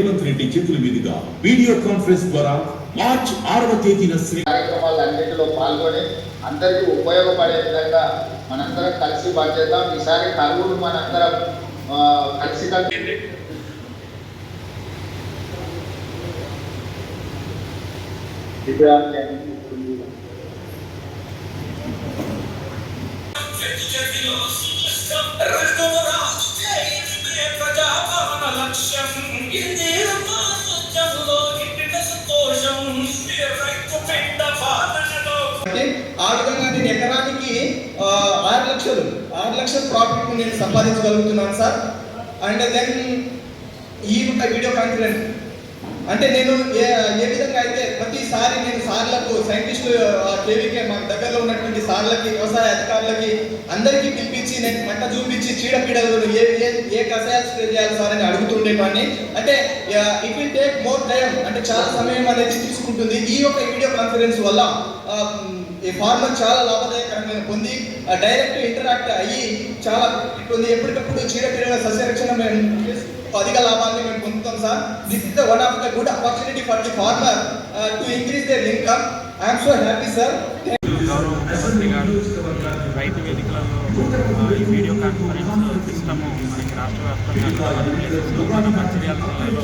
రేవంత్ రెడ్డి చేతుల మీదుగా video conference ద్వారా మార్చ్ ఆరవ తేదీన శ్రీ కార్యక్రమాలన్నింటిలో పాల్గొని అందరికీ ఉపయోగపడే విధంగా మనందరం కలిసి పనిచేద్దాం ఈసారి కరువును మనందరం కలిసి కలిసి విధంగా నేను ఎకరానికి ఆరు లక్షలు ఆరు లక్షల ప్రాఫిట్ నేను సంపాదించగలుగుతున్నాను సార్. అండ్ దెన్ ఈ వీడియో కాన్ఫరెన్స్ అంటే నేను ఏ ఏ విధంగా అయితే ప్రతిసారి నేను సార్లకు సైంటిస్ట్ కేవీకే మాకు దగ్గరలో ఉన్నటువంటి సార్లకి వ్యవసాయ అధికారులకి అందరికీ పిలిపించి నేను మంట చూపించి చీడపీడలు ఏ ఏ ఏ కషాయాలు స్ప్రే చేయాలి సార్ అని అడుగుతుండేవాడిని. అంటే it will take more time అంటే చాలా సమయం అనేది తీసుకుంటుంది ఈ యొక్క వీడియో కాన్ఫరెన్స్ వల్ల. ఈ ఫార్మర్ చాలా లాభదాయకరంగా పొంది డైరెక్ట్ ఇంటరాక్ట్ అయ్యి చాలా పొంది ఎప్పటికప్పుడు చీడపీడల సస్యరక్షణ మేము అధిక లాభాన్ని మేము పొందుతాం sir. This is the one of the good opportunity for the farmer to increase their income I'm so happy sir రైతు వేదికలలో ఈ వీడియో కాన్ఫరెన్స్ సిస్టమ్ మనకి రాష్ట్ర వ్యాప్తంగా పది ప్లేసెస్లో మన మంచిర్యాల జిల్లాలో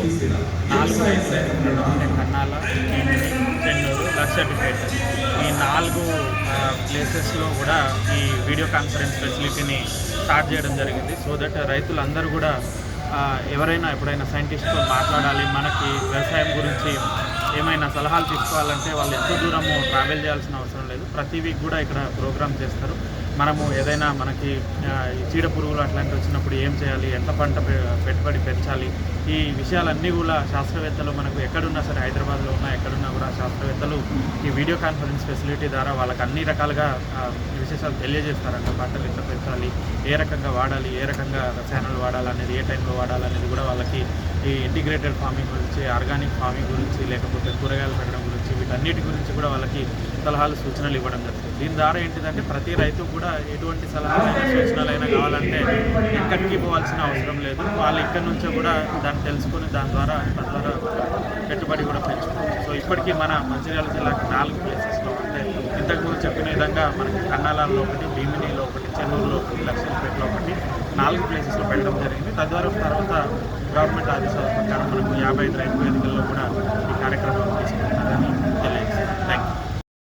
నాలుగు రైతు వేదికలు అంటే కన్నాల భీమిని చెన్నూరు లక్షపేట ఈ ప్లేసెస్లో కూడా ఈ వీడియో కాన్ఫరెన్స్ ఫెసిలిటీని స్టార్ట్ చేయడం జరిగింది. సో దట్ రైతులందరూ కూడా ఎవరైనా ఎప్పుడైనా సైంటిస్ట్తో మాట్లాడాలి మనకి వ్యవసాయం గురించి ఏమైనా సలహాలు తీసుకోవాలంటే వాళ్ళు ఎంత దూరము ట్రావెల్ చేయాల్సిన అవసరం లేదు. ప్రతి వీక్ కూడా ఇక్కడ ప్రోగ్రామ్ చేస్తారు. మనము ఏదైనా మనకి చీడ పురుగులు అట్లాంటివి వచ్చినప్పుడు ఏం చేయాలి? ఎంత పంట పెట్టుబడి పెంచాలి? ఈ విషయాలన్నీ కూడా శాస్త్రవేత్తలు మనకు ఎక్కడున్నా సరే హైదరాబాద్లో ఉన్నా ఎక్కడున్నా కూడా శాస్త్రవేత్తలు ఈ వీడియో కాన్ఫరెన్స్ ఫెసిలిటీ ద్వారా వాళ్ళకి అన్ని రకాలుగా విశేషాలు తెలియజేస్తారంట. పంటలు ఎట్లా పెంచాలి? ఏ రకంగా వాడాలి? ఏ రకంగా రసాయనాలు వాడాలి అనేది ఏ టైంలో వాడాలి అనేది కూడా వాళ్ళకి ఈ ఇంటిగ్రేటెడ్ ఫార్మింగ్ గురించి ఆర్గానిక్ ఫార్మింగ్ గురించి లేకపోతే కూరగాయలు పెట్టడం వీటన్నిటి గురించి కూడా వాళ్ళకి సలహాలు సూచనలు ఇవ్వడం జరుగుతుంది. దీని ద్వారా ఏంటిదంటే ప్రతి రైతు కూడా ఎటువంటి సలహాలైనా సూచనలైనా కావాలంటే ఎక్కడికి పోవాల్సిన అవసరం లేదు. వాళ్ళు ఇక్కడి నుంచే కూడా దాన్ని తెలుసుకొని దాని ద్వారా తద్వారా పెట్టుబడి కూడా పెంచుకోవచ్చు. సో ఇప్పటికీ మన మంచిర్యాల జిల్లాకి నాలుగు ప్లేసెస్లో అంటే ఇంతకుముందు చెప్పిన విధంగా మనకి కన్నాలలో ఒకటి భీమినిలో ఒకటి చెన్నూరులో ఒకటి లక్ష్మీపేటలో ఒకటి నాలుగు ప్లేసెస్లో పెట్టడం జరిగింది. తద్వారా తర్వాత గవర్నమెంట్ ఆదేశాల ప్రకారం మనకు యాభై ఐదు రైతు వేదికల్లో కూడా